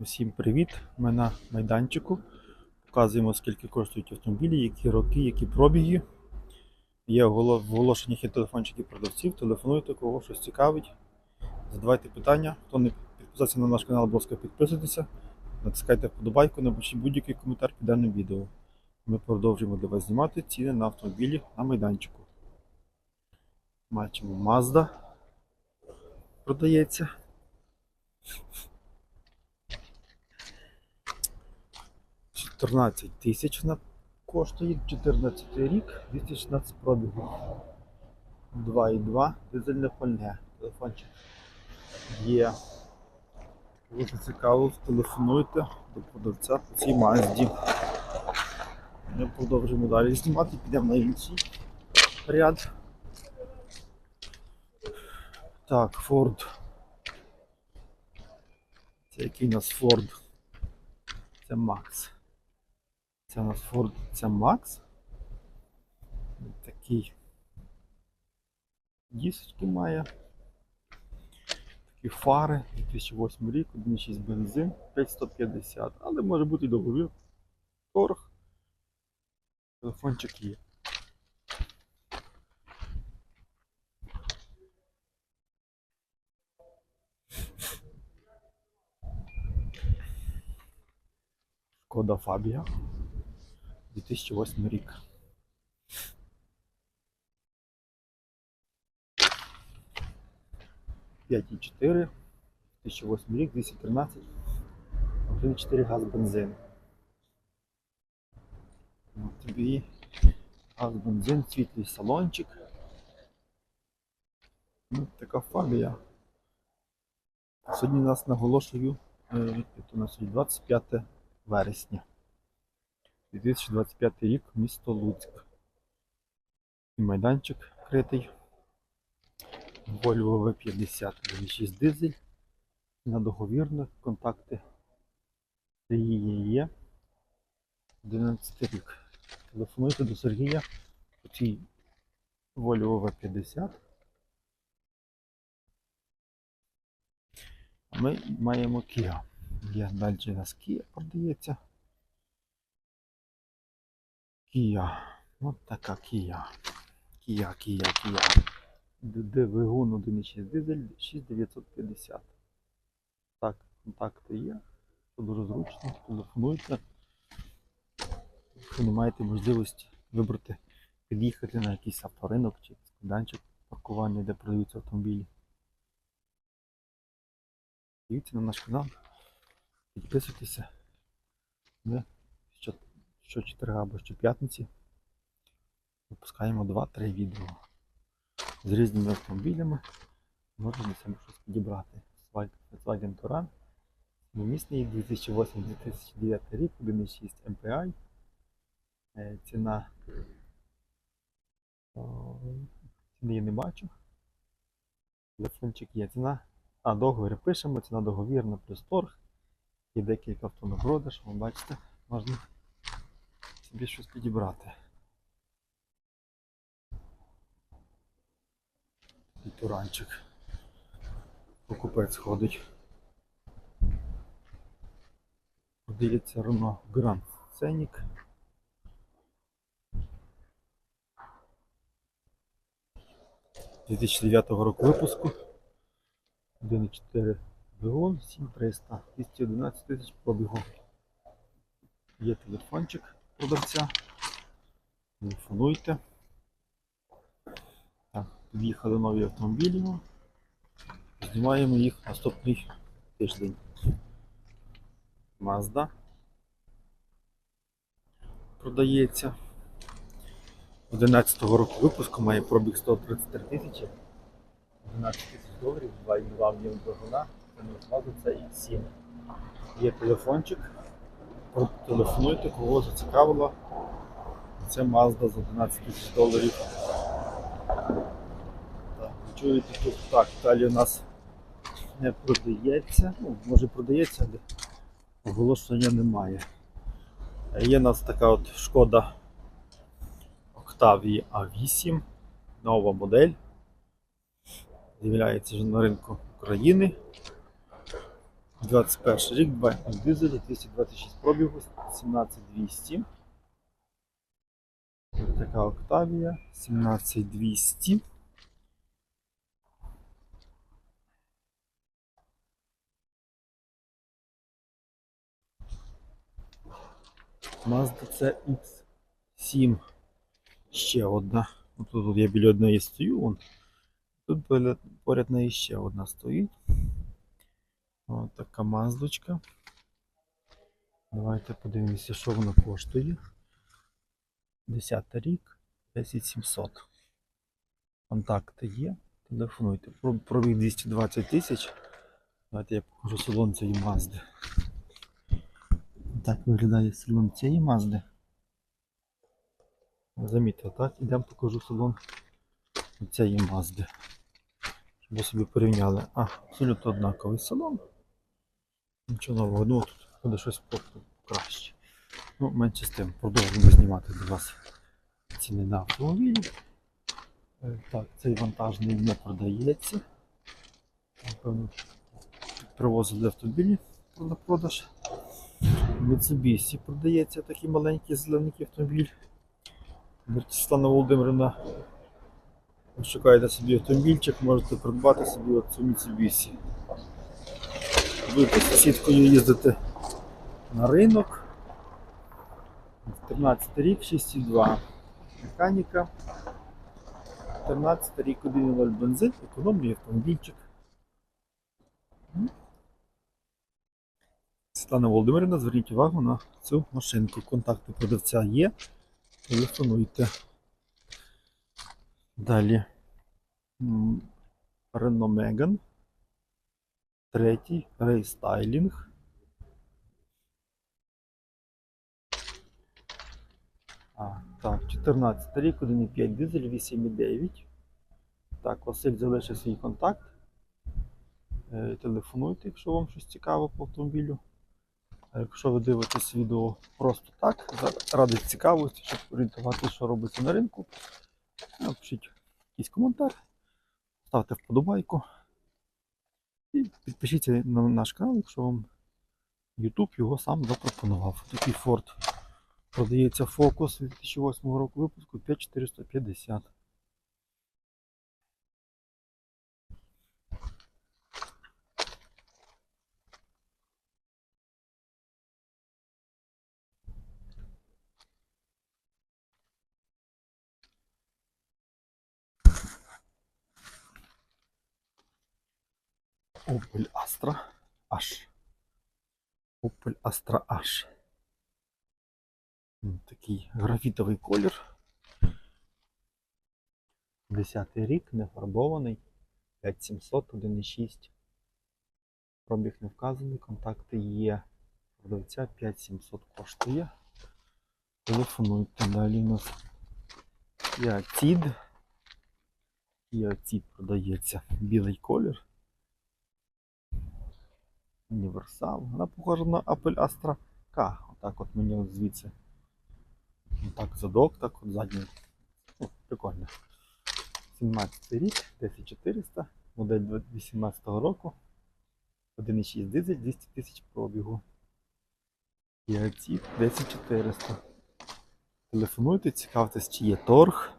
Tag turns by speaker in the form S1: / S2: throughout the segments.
S1: Всім привіт! Ми на майданчику. Показуємо, скільки коштують автомобілі, які роки, які пробіги. Є в оголошеннях є телефончики продавців. Телефонуйте, кого щось цікавить. Задавайте питання. Хто не підписався на наш канал, будь ласка, підписуйтеся. Натискайте вподобайку, напишіть будь-який коментар під даним відео. Ми продовжуємо для вас знімати ціни на автомобілі на майданчику. Бачимо Mazda продається. Чотирнадцять тисяч вона коштує 14 рік, 216 пробігу. 2,2 дизельне пальне. Телефончик є. Дуже цікаво, телефонуйте до продавця по цій мазді. Ми продовжимо далі знімати, підемо на інший ряд. Так, Ford. Це який у нас Ford? Це Max. Це у нас Ford, це Max. Такий дісочки має. Такі фари, 2008 рік, 1,6 бензин, 5150, але може бути і договір. Торг. Телефончик є. Шкода Фабія. 2008 рік. П'ять і 4, 2008 рік, 213, 1,4 газ бензин. От тобі газ бензин, світлий салончик. Ну, така фабія. Сьогодні нас наголошую, у нас 25 вересня. 2025 рік, місто Луцьк. І майданчик критий. Volvo V50 1.6 дизель. На договірних контакти Сергія є. 11 рік. Телефонуйте до Сергія по цій Volvo V50. А ми маємо Kia. Є далі у нас Kia продається. Kia. Ось така Kia. Kia, Kia, Kia. Двигун 1.6 дизель 6950. Так, контакти є. Це дуже зручно. Телефонуйте. Якщо не маєте можливості вибрати, під'їхати на якийсь авторинок чи складанчик паркування, де продаються автомобілі. Дивіться на наш канал. Підписуйтеся. Що, що 4 або щоп'ятниці випускаємо 2-3 відео з різними автомобілями. Можна себе щось підібрати. Volkswagen Touran. Місний 2008-2009 рік, 1.6 MPI. Е, Ціна. Ціни я не бачу. Телефончик є ціна. А, договір пишемо, ціна договірна плюс торг. Є декілька авто на ви бачите, можна собі щось підібрати. І туранчик. Покупець ходить. Продається Renault Grand Scenic. – 2009 року випуску. 1,4 двигун, 7300, 211 тисяч пробігу. Є телефончик продавця. Телефонуйте. Так, під'їхали нові автомобілі. Знімаємо їх наступний тиждень. Mazda продається. 11 року випуску має пробіг 133 тисячі. 12 тисяч доларів, 2,2 мільйон двигуна. Це не це X7. Є телефончик. Телефонуйте, кого зацікавило. Це Mazda за 11 тисяч доларів. Так, чуєте тут так, далі у нас не продається. Ну, може продається, але оголошення немає. Є у нас така от шкода Octavia A8, нова модель. З'являється вже на ринку України. 2021 рік, 2.0 дизель, 226 пробігу, 17200. Ось така Октавія, 17200. Mazda CX7. Ще одна. Ну, Тут, я біля одної стою. Тут поряд неї ще одна стоїть. Ось така маздочка. Давайте подивимося, що вона коштує. 10 рік, 10700. Контакти є. Телефонуйте. Про- Пробіг 220 тисяч. Давайте я покажу салон цієї Мазди. Так виглядає салон цієї Мазди. Замітьте, так? Ідемо покажу салон цієї Мазди. Щоб ви собі порівняли. А, абсолютно однаковий салон. Нічого нового, ну тут буде щось краще. Ну, менше з тим, продовжуємо знімати для вас ціни на автомобілі. Е, Так, цей вантажний не продається. Напевно, привозили автомобілі на продаж. Mitsubishi продається такий маленький зелененький автомобіль. Світлана Володимирівна, ви шукаєте собі автомобільчик, можете придбати собі оцю Mitsubishi. Будете з сусідкою їздити на ринок. 13 рік, 6,2. Механіка. 13 рік 1,0 бензин, економний автомобільчик. Світлана Володимирівна, зверніть увагу на цю машинку. Контакти продавця є. Телефонуйте. Далі. М, Renault Megane. Третій рейстайлінг. А, так, 14 рік, 1,5 дизель, 8,9. Так, Василь залишив свій контакт. Е, Телефонуйте, якщо вам щось цікаве по автомобілю. А якщо ви дивитесь відео просто так, ради цікавості, щоб орієнтувати, що робиться на ринку, напишіть якийсь коментар, ставте вподобайку і підпишіться на наш канал, якщо вам YouTube його сам запропонував. Такий Ford продається Focus 2008 року випуску 5450. Opel Astra H. Opel Astra H. Такий графітовий колір. 10 рік, не фарбований. 5700, 1,6. Пробіг не вказаний, контакти є. Продавця 5700 коштує. Телефонуйте. Далі у нас є Цід. Є Цід продається. Білий колір. Універсал. Вона похожа на Apple Astra K. Отак от мені от звідси. Так, задок, так от задній. О, прикольно. 17 рік, 10400, модель 18 року. 1,6 дизель, 200 тисяч пробігу. Ці 10400. Телефонуйте, цікавтесь, чи є торг.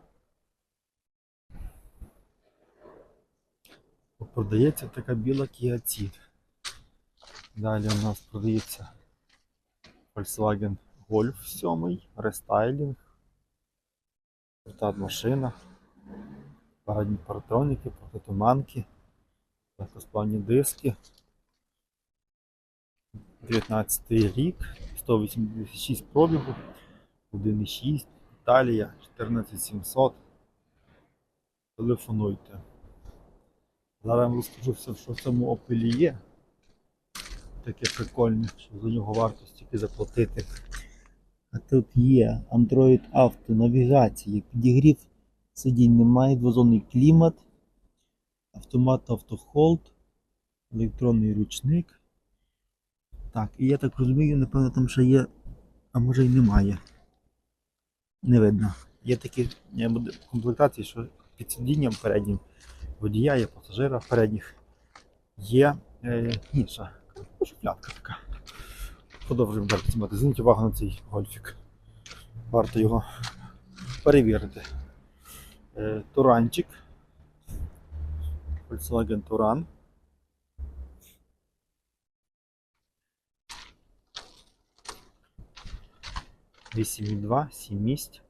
S1: Продається така біла Ceed. Далі у нас продається Volkswagen Golf 7, рестайлінг, машина, парадні паратроніки, протитуманки, легкосплавні диски. 19 рік, 186 пробігу, 1,6, Італія, 14700. Телефонуйте. Зараз я вам розкажу що в цьому Opel є. Таке прикольне, що за нього варто стільки заплатити. А тут є Android Auto, навігація, підігрів сидінь немає, двозонний клімат, автомат автохолд, електронний ручник. Так, і я так розумію, напевно, там ще є, а може й немає. Не видно. Є такі комплектації, що під сидінням переднім водія є пасажира передніх. Є е, інша Шухлядка така. Продовжуємо далі знімати. Зверніть увагу на цей гольфік. Варто його перевірити. Е, Туранчик. Volkswagen Туран. Вісім два, сім місць.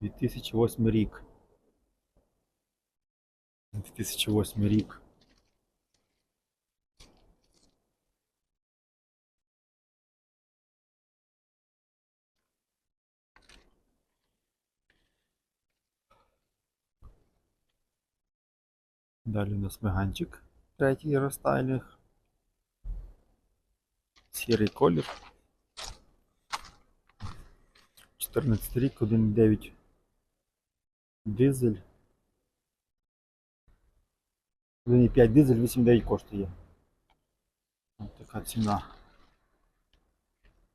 S1: 2008 рік. 2008 рік. Далі у нас меганчик. Третій рестайлінг. Сірий колір. 14 рік, 1.9 дизель. 1.5 дизель, 8.9 коштує. Ось така ціна.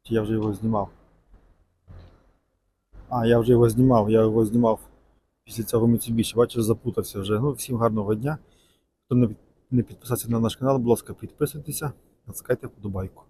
S1: Я вже його знімав? А, я вже його знімав, я його знімав після цього Mitsubishi. Бачиш, запутався вже. Ну, всім гарного дня. Хто не під- не підписався на наш канал, будь ласка, підписуйтеся, натискайте вподобайку.